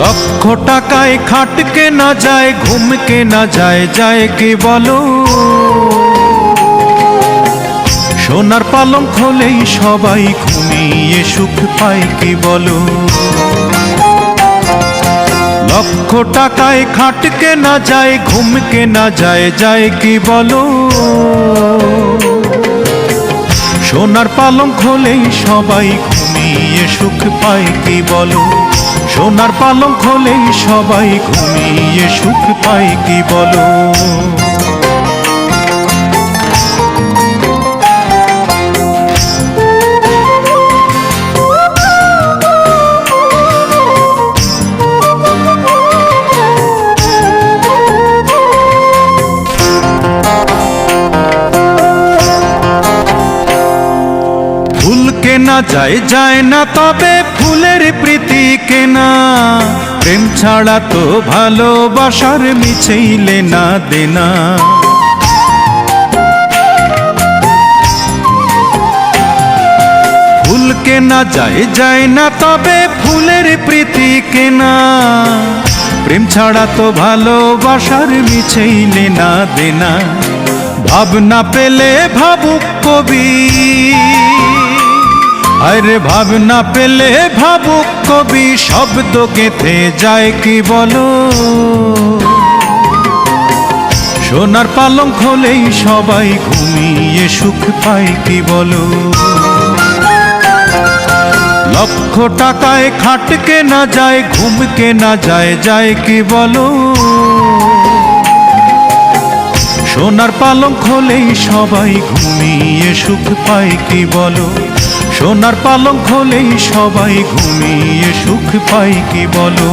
লক্ষ টাকায় খাটকে না যায়, ঘুমকে না যায় যায় কি বলো? সোনার পালং খোলেই সবাই ঘুমিয়ে সুখ পায় কি বলো? লক্ষ টাকায় খাটকে না যায়, ঘুমকে না যায় যায় কি বলো? সোনার পালং খোলেই সবাই ঘুমিয়ে সুখ পায় কি বলো? সোনার পালং খোলে সবাই ঘুমিয়ে সুখ পায় কি বলো? কেনা যায় যায় না তবে ফুলের প্রীতি কেনা। প্রেম ছাড়া তো ভালোবাসার মিছেইলে না দেনা। ফুল কেনা যায় যায় না তবে ফুলের প্রীতি কেনা। প্রেম ছাড়া তো ভালোবাসার মিছেইলে না দেনা। ভাবনা পেলে ভাবুক কবি। আরে ভাবনা পেলে ভাবুক কবি, শব্দ গেথে যায় কি বলো? সোনার পালং খোলেই সবাই ঘুমিয়ে সুখ পায় কি বলো? লক্ষ টাকায় খাটকে না যায় ঘুমকে না যায় যায় কি বলো? সোনার পালং খোলেই সবাই ঘুমিয়ে সুখ পায় কি বলো? সোনার পালং হলেই সবাই ঘুমিয়ে সুখ পাই কি বলো?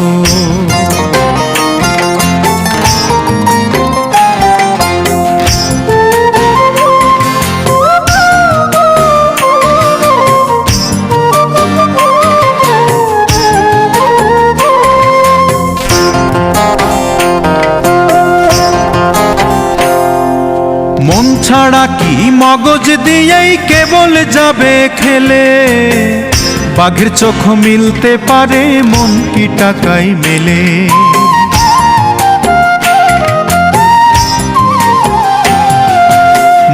মন ছাড়া কি মগজ দিয়েই কেবল যাবে খেলে? বাঘের চোখ মিলতে পারে, মন কি টাকায় মেলে?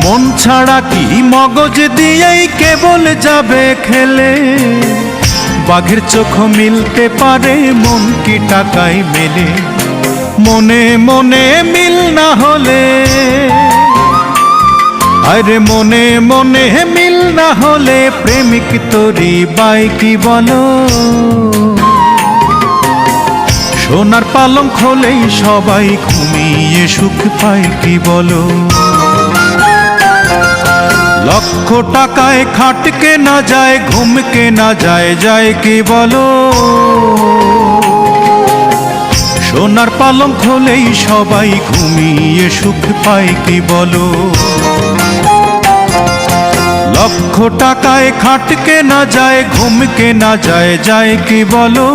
মন ছাড়া কি মগজ দিয়েই কেবল যাবে খেলে? বাঘের চোখ মিলতে পারে, মন কি টাকায় মেলে? মনে মনে মিল না হলে আরে মনে মনে মিল না হলে প্রেমিক তোরি বাই কি বলো? সোনার পালং খোলেই সবাই ঘুমিয়ে সুখ পায় কি বলো? লক্ষ টাকায় খাটকে না যায়, ঘুমকে না যায় যায় কি বলো? সোনার পালং খোলেই সবাই ঘুমিয়ে সুখ পায় কি বলো? লক্ষ টাকায় খাটকে না যায়, ঘুমকে না যায় যায় কি বলো?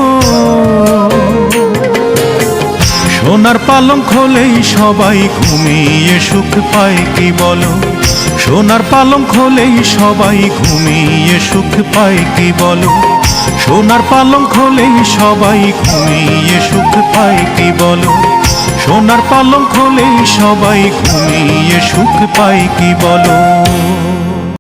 সোনার পালং খোলেই সবাই ঘুমিয়ে সুখ পায় কি বলো? সোনার পালং খোলেই সবাই ঘুমিয়ে সুখ পায় কি বলো? সোনার পালং খোলেই সবাই ঘুমিয়ে সুখ পায় কি বলো? সোনার পালং খোলেই সবাই ঘুমিয়ে সুখ পায় কি বলো?